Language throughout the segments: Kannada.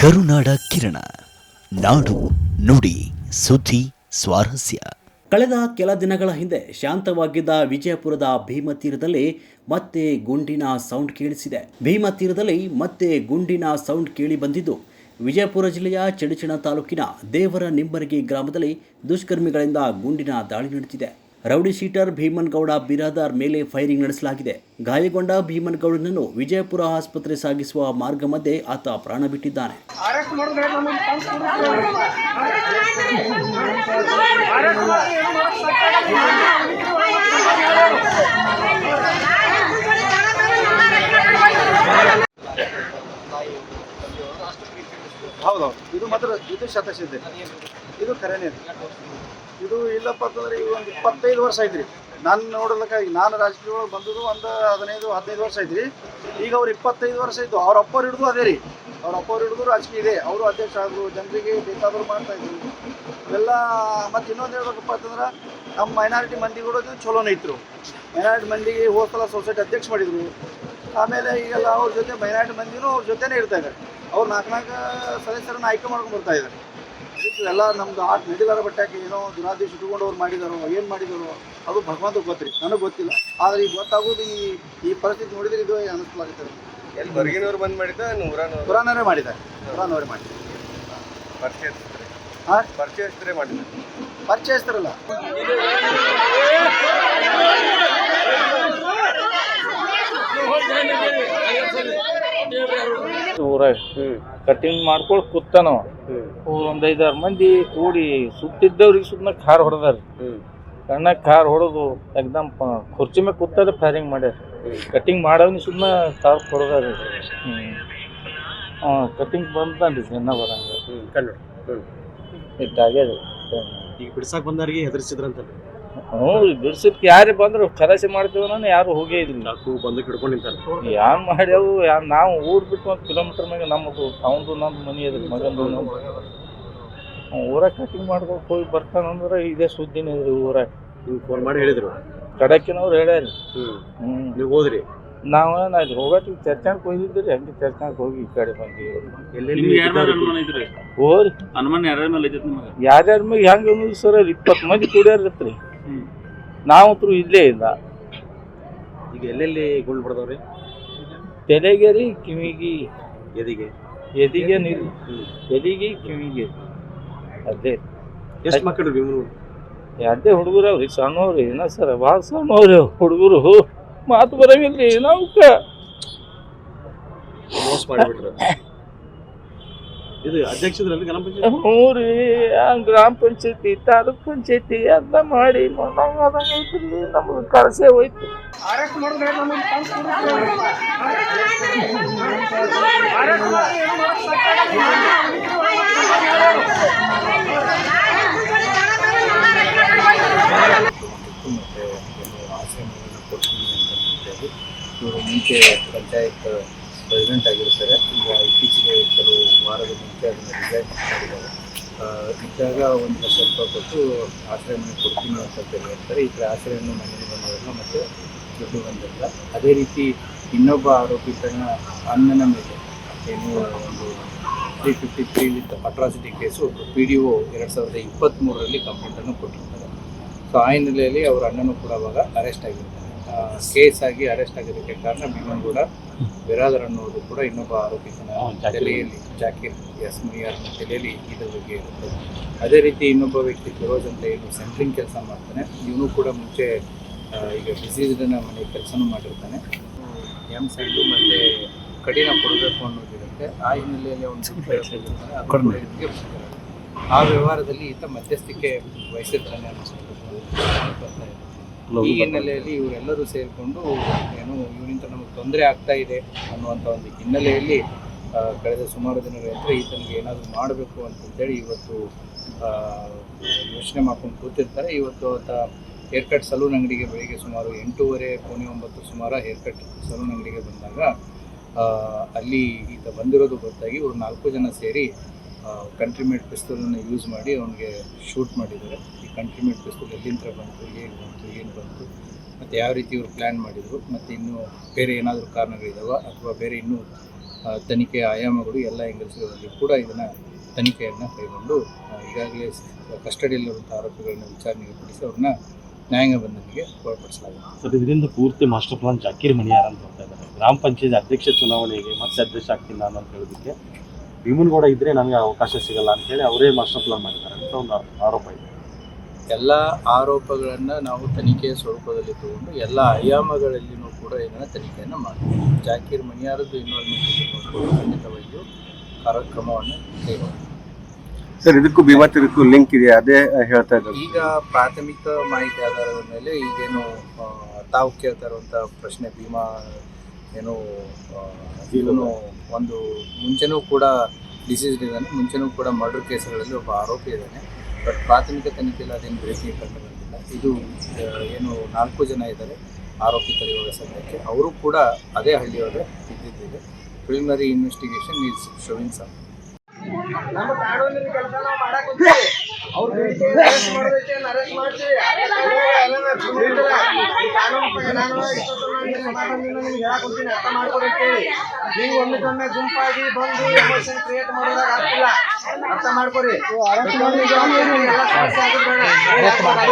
ಕರುನಾಡ ಕಿರಣ. ನಾಡು ನುಡಿ, ಸುದ್ದಿ, ಸ್ವಾರಸ್ಯ. ಕಳೆದ ಕೆಲ ದಿನಗಳ ಹಿಂದೆ ಶಾಂತವಾಗಿದ್ದ ವಿಜಯಪುರದ ಭೀಮತೀರದಲ್ಲಿ ಮತ್ತೆ ಗುಂಡಿನ ಸೌಂಡ್ ಕೇಳಿಸಿದೆ. ಭೀಮತೀರದಲ್ಲಿ ಮತ್ತೆ ಗುಂಡಿನ ಸೌಂಡ್ ಕೇಳಿ ಬಂದಿದ್ದು ವಿಜಯಪುರ ಜಿಲ್ಲೆಯ ಚಡಚಣ ತಾಲೂಕಿನ ದೇವರ ನಿಂಬರಗಿ ಗ್ರಾಮದಲ್ಲಿ ದುಷ್ಕರ್ಮಿಗಳಿಂದ ಗುಂಡಿನ ದಾಳಿ ನಡೆದಿದೆ. ರೌಡಿ ಶೀಟರ್ ಭೀಮನ್ಗೌಡ ಬಿರಾದಾರ್ ಮೇಲೆ ಫೈರಿಂಗ್ ನಡೆಸಲಾಗಿದೆ. ಗಾಯಗೊಂಡ ಭೀಮನ್ಗೌಡನನ್ನು ವಿಜಯಪುರ ಆಸ್ಪತ್ರೆ ಸಾಗಿಸುವ ಮಾರ್ಗ ಮಧ್ಯೆ ಆತ ಪ್ರಾಣ ಬಿಟ್ಟಿದ್ದಾನೆ ಅರೆಸ್ಟ್ ಮಾಡಿದ್ರೆ ನಮಗೆ ತಂದು ಅರೆಸ್ಟ್ ಮಾಡಿ ಏನು ಹೌದೌದು ಇದು ಮಾತ್ರ ಇದು ಇದೆ. ಇದು ಖರೇನೇ ಇದೆ. ಇಲ್ಲಪ್ಪ ಅಂತಂದ್ರೆ ಈಗ ಒಂದು ಇಪ್ಪತ್ತೈದು ವರ್ಷ ಐತ್ರಿ ನಾನು ನೋಡೋದಕ್ಕಾಗಿ, ನಾನು ರಾಜಕೀಯ ಒಳಗೆ ಬಂದದ್ದು ಒಂದು ಹದಿನೈದು ಹದಿನೈದು ವರ್ಷ ಐತ್ರಿ ಈಗ ಅವ್ರು ಇಪ್ಪತ್ತೈದು ವರ್ಷ ಇದ್ದು ಅವ್ರ ಅಪ್ಪವ್ರು ಹಿಡಿದು ಅದೇ ರೀ. ಅವ್ರ ಅಪ್ಪವ್ರು ಹಿಡಿದು ರಾಜಕೀಯ ಇದೆ. ಅವರು ಅಧ್ಯಕ್ಷ ಆದರು ಜನರಿಗೆ ಬೇಕಾದರೂ ಮಾಡ್ತಾ ಇದ್ರು. ಇವೆಲ್ಲ ಮತ್ತು ಇನ್ನೊಂದು ಹೇಳ್ಬೇಕಪ್ಪ ಅಂತಂದ್ರೆ ನಮ್ಮ ಮೈನಾರಿಟಿ ಮಂದಿಗಳು ಚಲೋನೇ ಇತ್ತು ಮೈನಾರಿಟಿ ಮಂದಿಗೆ ಹೋದ ಸಲ ಸೊಸೈಟಿ ಅಧ್ಯಕ್ಷ ಮಾಡಿದರು. ಆಮೇಲೆ ಈಗೆಲ್ಲ ಅವ್ರ ಜೊತೆ ಮೈನಾರಿಟಿ ಮಂದಿನೂ ಅವ್ರ ಜೊತೆನೇ ಇರ್ತಾ ಇದ್ದಾರೆ ಅವ್ರು ನಾಲ್ಕು ನಾಲ್ಕು ಸದಸ್ಯರನ್ನು ಆಯ್ಕೆ ಮಾಡ್ಕೊಂಡು ಬರ್ತಾ ಇದ್ದಾರೆ ಇದಕ್ಕೆ ಎಲ್ಲ ನಮ್ದು ಆಟ ನಡಿದಾರ ಬಟ್ಟಾಕಿ ಏನೋ ದುರಾದೇಶ ಇಟ್ಕೊಂಡು ಅವ್ರು ಮಾಡಿದಾರೋ ಏನು ಮಾಡಿದಾರೋ ಅದು ಭಗವಂತ ಗೊತ್ತ್ರಿ ನನಗೆ ಗೊತ್ತಿಲ್ಲ ಆದರೆ ಈಗ ಗೊತ್ತಾಗೋದು ಈ ಈ ಪರಿಸ್ಥಿತಿ ನೋಡಿದ್ರೆ ಇದು ಅನಿಸ್ಲಾಗುತ್ತೆ ಎಲ್ಲಿ ಹೊರಗಿನವ್ರು ಬಂದ್ ಮಾಡಿದ್ರೆ ನೂರಾನವ್ರು ಪುರಾಣವೇ ಮಾಡಿದ್ದಾರೆ ಪುರಾಣವರೇ ಮಾಡಿದ್ದಾರೆ ಪರಿಚಯಿಸ್ತಾರೆ ಹಾಂ ಪರಿಚಯಿಸ್ತಾರೆ ಮಾಡಿದ್ದಾರೆ ಪರಿಚಯಿಸ್ತಾರಲ್ಲ ಊರಾಗ ಕಟಿಂಗ್ ಮಾಡ್ಕೊಳ್ ಕೂತಾನವ. ಒಂದ್ ಐದಾರು ಮಂದಿ ಕೂಡಿ ಸುಟ್ಟಿದ್ದವ್ರಿಗೆ ಸುಮ್ಮನೆ ಕಾರ್ ಹೊಡೆದಾರ. ಕಣ್ಣಾಗ ಕಾರ್ ಹೊಡೆದು ಎಕ್ದಮ್ ಕುರ್ಚಿ ಮೇಲೆ ಕೂತಾರ ಫೈರಿಂಗ್ ಮಾಡ್ಯಾರ. ಕಟಿಂಗ್ ಮಾಡವ್ನಿ ಸುಮ್ಮನೆ ಕಾರ್ ಹೊಡೆದಾರ. ಹ್ಮ್. ಹಾಂ ಕಟಿಂಗ್ ಬಂದ್ರಿ ಜನ ಬರಂಗ. ಇಟ್ಟಾಗ್ಯದ ಈಗ ಬಿಡ್ಸಕ್ ಬಂದವ್ರಿಗೆ ಹೆದರ್ಸಿದ್ರಂತ ಹ್ಞೂ ಬಿಡ್ಸಿದ್ಕೆ ಯಾರೇ ಬಂದ್ರು ಕಲಸಿ ಮಾಡ್ತೀವಿ ನಾನು ಯಾರು ಹೋಗೇ ಇದ್ರು ನಾಲ್ಕು ಬಂದು ಹಿಡ್ಕೊಂಡು ಯಾರು ಮಾಡ್ಯಾವು ಯಾರು ನಾವು ಊರ್ ಬಿಟ್ಟು ಒಂದು ಕಿಲೋಮೀಟರ್ ಮ್ಯಾಗ ನಮ್ಮದು ಅವ್ನದು ನಮ್ಮ ಮನೆ ಅದ್ರ ಮಗಂದು ನಮ್ಮ ಊರಾಗ ಕಟಿಂಗ್ ಮಾಡ್ಕೊಂಡು ಹೋಗಿ ಬರ್ತಾನಂದ್ರೆ ಇದೇ ಸುದ್ದಿನೇ ಇದ್ರಿ ಊರಾಗ ನೀವು ಫೋನ್ ಮಾಡಿ ಹೇಳಿದ್ರು. ಕಡಕಿನವ್ರು ಹೇಳ್ಯಾರ. ಹ್ಮ್. ಹ್ಮ್. ನೀವು ಹೋದ್ರಿ? ನಾವು ಅಲ್ಲಿ ಹೋಗಕ್ಕೆ ಚರ್ಚಾಕ್ ಹೋಗಿದ್ರಿ ಹಂಗೆ ಚರ್ಚಾಕ್ ಹೋಗಿ ಈ ಕಡೆ ಬಂದೀವಿ. ಹೋರಿ. ಅನುಮಾನ ಯಾರ್ಯಾರ ಮೇಲೆ ಯಾರ್ಯಾರ ಮ್ಯಾಗ ಹೆಂಗೆ ಸರ್ ಇಪ್ಪತ್ತು ಮಂದಿ ಕೂಡ್ಯಾರತ್ರಿ. ನಾವಂತೂ ಇಲ್ಲೇ ಇಲ್ಲ. ಈಗ ಎಲ್ಲೆಲ್ಲಿ ಗುಂಡು ಹೊಡೆದವ್ರಿ? ತಲೆಗೆ ರೀ ಕಿವಿಗೆ. ಎದಿಗೆ. ಎದಿಗೆ ನೀರು. ಎದಿಗೆ ಕಿವಿಗೆ. ಅದೇ. ಎಷ್ಟು ಮಕ್ಕಳು ಅದೇ ಹುಡುಗರು ಅವ್ರಿ ಸಣ್ಣವ್ರಿ ಏನ ಸರ್ ಭಾಳ ಸಣ್ಣವ್ರಿ ಹುಡುಗರು. ಮಾತು ಬರಂಗಿಲ್ರಿ ನಾವು ಮೋಸ ಮಾಡಿಬಿಟ್ರು. ಇದು ಗ್ರಾಮ ಪಂಚಾಯತ್? ಹ್ಞೂ ರೀ ಆ ಗ್ರಾಮ ಪಂಚಾಯತಿ ತಾಲೂಕ್ ಪಂಚಾಯತಿ ಎಲ್ಲ ಮಾಡಿ ನಮ್ಗೆ ಕಳಸೆ ಹೋಯ್ತು. ಮತ್ತು ಕೊಡ್ತೀನಿ ಅಂತ ಇವರು ಮುಂಚೆ ಪಂಚಾಯತ್ ಪ್ರೆಸಿಡೆಂಟ್ ಆಗಿರ್ತಾರೆ. ಈಗ ಇತ್ತೀಚೆಗೆ ಕೆಲವು ಮುಖ್ಯ ರಿಸೈನ್ ಮಾಡಿದ್ದಾರೆ ಇದ್ದಾಗ ಒಂದು ಸ್ವಲ್ಪ ಕೊಟ್ಟು ಆಶ್ರಯ ಮನೆ ಕೊಡ್ತೀನಿ ಅಂತ ಹೇಳಿ ಹೇಳ್ತಾರೆ. ಈ ಕಡೆ ಆಶ್ರಯವನ್ನು ಮನೆಗೆ ಬಂದವರನ್ನ ಮತ್ತು ದುಡ್ಡು ಬಂದಿಲ್ಲ ಅದೇ ರೀತಿ ಇನ್ನೊಬ್ಬ ಆರೋಪಿ ಅನ್ನನ ಅಣ್ಣನ ಮೇಲೆ ಏನು ಒಂದು three fifty ತ್ರೀಲಿ atrocity case P D O ಎರಡು ಸಾವಿರದ ಇಪ್ಪತ್ತ್ಮೂರರಲ್ಲಿ ಕಂಪ್ಲೇಂಟನ್ನು ಕೊಟ್ಟಿರ್ತಾರೆ. ಸೊ ಆ ಹಿನ್ನೆಲೆಯಲ್ಲಿ ಅವರ ಅಣ್ಣನೂ ಕೂಡ ಅವಾಗ ಅರೆಸ್ಟ್ ಆಗಿರ್ತಾರೆ. ಕೇಸ್ ಆಗಿ ಅರೆಸ್ಟ್ ಆಗಿದ್ದಕ್ಕೆ ಕಾರಣ ಭೀಮನ್ಗೌಡ ಬಿರಾದರ್ ಅನ್ನೋದು ಕೂಡ ಇನ್ನೊಬ್ಬ ಆರೋಪಿತನ ತಲೆಯಲ್ಲಿ ಜಾಕೀರ್ ಎಸ್ ಮುನಿಯಾರ್ನ ತಲೆಯಲ್ಲಿ ಇದ್ರ ಬಗ್ಗೆ ಇರುತ್ತೆ. ಅದೇ ರೀತಿ ಇನ್ನೊಬ್ಬ ವ್ಯಕ್ತಿ ಫಿರೋಜ್ ಅಂತ ಏನು ಸೆಂಟ್ರಿಂಗ್ ಕೆಲಸ ಮಾಡ್ತಾನೆ. ಇವನು ಕೂಡ ಮುಂಚೆ ಈಗ ಡಿಸೀಸ್ಡನ್ನ ಮನೆ ಕೆಲಸನೂ ಮಾಡಿರ್ತಾನೆ. ಎಂ ಸೈಡು ಮತ್ತು ಕಠಿಣ ಕೊಡಬೇಕು ಅನ್ನೋದಿರುತ್ತೆ ಆ ಹಿನ್ನೆಲೆಯಲ್ಲಿ ಅವನು. ಆ ವ್ಯವಹಾರದಲ್ಲಿ ಈತ ಮಧ್ಯಸ್ಥಿಕೆ ವಹಿಸಿರ್ತಾನೆ ಅನ್ನೋದು ಬರ್ತಾ ಇದೆ. ಈ ಹಿನ್ನೆಲೆಯಲ್ಲಿ ಇವರೆಲ್ಲರೂ ಸೇರಿಕೊಂಡು ಏನು ಇವರಿಂದ ನಮಗೆ ತೊಂದರೆ ಆಗ್ತಾ ಇದೆ ಅನ್ನುವಂಥ ಒಂದು ಹಿನ್ನೆಲೆಯಲ್ಲಿ ಕಳೆದ ಸುಮಾರು ದಿನಗಳಿಂದ ಈತನಿಗೆ ಏನಾದರೂ ಮಾಡಬೇಕು ಅಂತಂತೇಳಿ ಇವತ್ತು ಯೋಚನೆ ಮಾಡ್ಕೊಂಡು ಕೂತಿರ್ತಾರೆ. ಇವತ್ತು ಆತ ಹೇರ್ ಕಟ್ ಸಲೂನ್ ಅಂಗಡಿಗೆ ಬೆಳಿಗ್ಗೆ ಸುಮಾರು ಎಂಟೂವರೆ ಪೌಣೆ ಒಂಬತ್ತು ಸುಮಾರು ಹೇರ್ ಕಟ್ ಸಲೂನ್ ಅಂಗಡಿಗೆ ಬಂದಾಗ ಅಲ್ಲಿ ಈತ ಬಂದಿರೋದು ಗೊತ್ತಾಗಿ ಇವರು ನಾಲ್ಕು ಜನ ಸೇರಿ ಕಂಟ್ರಿ ಮೇಡ್ ಪಿಸ್ತೂಲನ್ನು ಯೂಸ್ ಮಾಡಿ ಅವನಿಗೆ ಶೂಟ್ ಮಾಡಿದ್ದಾರೆ. ಈ ಕಂಟ್ರಿ ಮೇಡ್ ಪಿಸ್ತೂಲ್ ಎಲ್ಲಿಂದ ಬಂತು ಹೇಗೆ ಬಂತು, ಏನು ಬಂತು, ಮತ್ತು ಯಾವ ರೀತಿ ಇವರು ಪ್ಲ್ಯಾನ್ ಮಾಡಿದರು, ಮತ್ತು ಇನ್ನೂ ಬೇರೆ ಏನಾದರೂ ಕಾರಣಗಳಿದಾವ, ಅಥವಾ ಬೇರೆ ಇನ್ನೂ ತನಿಖೆ ಆಯಾಮಗಳು ಎಲ್ಲ ಆ್ಯಂಗಲ್ಸ್ಗಳಲ್ಲಿ ಕೂಡ ಇದನ್ನು ತನಿಖೆಯನ್ನು ಕೈಗೊಂಡು ಈಗಾಗಲೇ ಕಸ್ಟಡಿಯಲ್ಲಿರುವಂಥ ಆರೋಪಿಗಳನ್ನ ವಿಚಾರಣೆಗೆ ಪಡಿಸಿ ಅವ್ರನ್ನ ನ್ಯಾಯಾಂಗ ಬಂಧನಿಗೆ ಒಳಪಡಿಸಲಾಗಿದೆ. ಇದರಿಂದ ಪೂರ್ತಿ ಮಾಸ್ಟರ್ ಪ್ಲಾನ್ ಜಾಕೀರ್ ಮಣಿಯಾರ ಅಂತ ಹೇಳ್ತಾ ಇದ್ದಾರೆ. ಗ್ರಾಮ ಪಂಚಾಯತ್ ಅಧ್ಯಕ್ಷ ಚುನಾವಣೆಗೆ ಮತ್ತೆ ಅಧ್ಯಕ್ಷ ಆಗ್ತಿಲ್ಲ ಅನ್ನೋದು ಹೇಳೋದಕ್ಕೆ ಭೀಮನಗೌಡ ಇದ್ದರೆ ನಮಗೆ ಅವಕಾಶ ಸಿಗಲ್ಲ ಅಂತ ಹೇಳಿ ಅವರೇ ಮಾಸ್ಟರ್ ಪ್ಲಾನ್ ಮಾಡಿದ್ದಾರೆ ಅಂತ ಒಂದು ಆರೋಪ ಇದೆ. ಎಲ್ಲ ಆರೋಪಗಳನ್ನು ನಾವು ತನಿಖೆಯ ಸ್ವರೂಪದಲ್ಲಿ ತಗೊಂಡು ಎಲ್ಲ ಆಯಾಮಗಳಲ್ಲಿಯೂ ಕೂಡ ಇದನ್ನು ತನಿಖೆಯನ್ನು ಮಾಡ್ತೀವಿ. ಜಾಕೀರ್ ಮನಿಯಾರದ್ದು ಇನ್ವಾಲ್ವ್ಮೆಂಟ್ ನೋಡಿಕೊಂಡು ಖಂಡಿತವಾಗಿಯೂ ಕಾರ್ಯಕ್ರಮವನ್ನು ಸರ್ ಇದಕ್ಕೂ ಭೀಮಾತಿರಕ್ಕೂ ಲಿಂಕ್ ಇದೆ ಅದೇ ಹೇಳ್ತಾ ಇದ್ದಾರೆ ಈಗ ಪ್ರಾಥಮಿಕ ಮಾಹಿತಿ ಆಧಾರದ ಮೇಲೆ ಈಗೇನು ತಾವು ಕೇಳ್ತಾ ಇರುವಂಥ ಪ್ರಶ್ನೆ ಭೀಮಾ ಏನು ಇವನು ಒಂದು ಮುಂಚೆನೂ ಕೂಡ ಡಿಸೀಸ್ಡ್ ಇದ್ದಾನೆ ಮುಂಚೆನೂ ಕೂಡ ಮರ್ಡರ್ ಕೇಸ್ಗಳಲ್ಲಿ ಒಬ್ಬ ಆರೋಪಿ ಇದ್ದಾನೆ. ಬಟ್ ಪ್ರಾಥಮಿಕ ತನಿಖೆಯಲ್ಲಿ ಅದೇನು ಬ್ರೇಕಿಂಗ್ ಕಂಡು ಬಂದಿಲ್ಲ. ಇದು ಏನು ನಾಲ್ಕು ಜನ ಇದ್ದಾರೆ ಆರೋಪಿ ಇವಾಗ ಸದ್ಯಕ್ಕೆ ಅವರು ಕೂಡ ಅದೇ ಹಳ್ಳಿಯವರೇ ಇದ್ದಿದ್ದಿದೆ. Preliminary investigation is showing some ಹೋಗ್ತೀನಿ ಅರ್ಥ ಹೇಳಿ ನೀವು ಒಮ್ಮೆಗೊಮ್ಮೆ ಗುಂಪಾಗಿ ಬಂದು ಎಮೋಷನ್ ಕ್ರಿಯೇಟ್ ಮಾಡೋದಾಗ ಆಗ್ತಿಲ್ಲ ಅರ್ಥ ಮಾಡ್ಕೊರಿ ಎಲ್ಲ ಸಮಸ್ಯೆ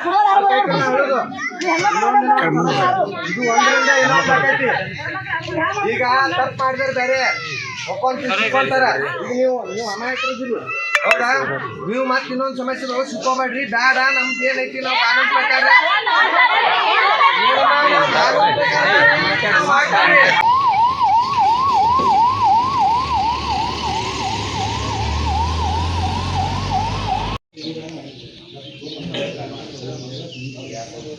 ಇದು ಈಗ ತಪ್ಪು ಮಾಡಿದ್ರೆ ಬೇರೆ ಒಪ್ಕೊಂಡ್ ಸಿಕ್ಕೊಂತಾರ ಈಗ ನೀವು ನೀವು ಅಮಾಯಕರಿದ್ದೀರಿ ಹೌದಾ ನೀವು ಮತ್ತೆ ಇನ್ನೊಂದು ಸಮಸ್ಯೆ ಹೋಗಿ ಸಿಕ್ಕೋಬೇಡ್ರಿ ಬೇಡ ನಮ್ದು ಏನೈತಿ ನಾವು ಕಾನೂನು ಪ್ರಕಾರ ನೋಡೋಣ, ನಾವು ಕಾನೂನು ಪ್ರಕಾರ ಏನೈತಿ ನಾವು ಮಾಡ್ತೀವಿ.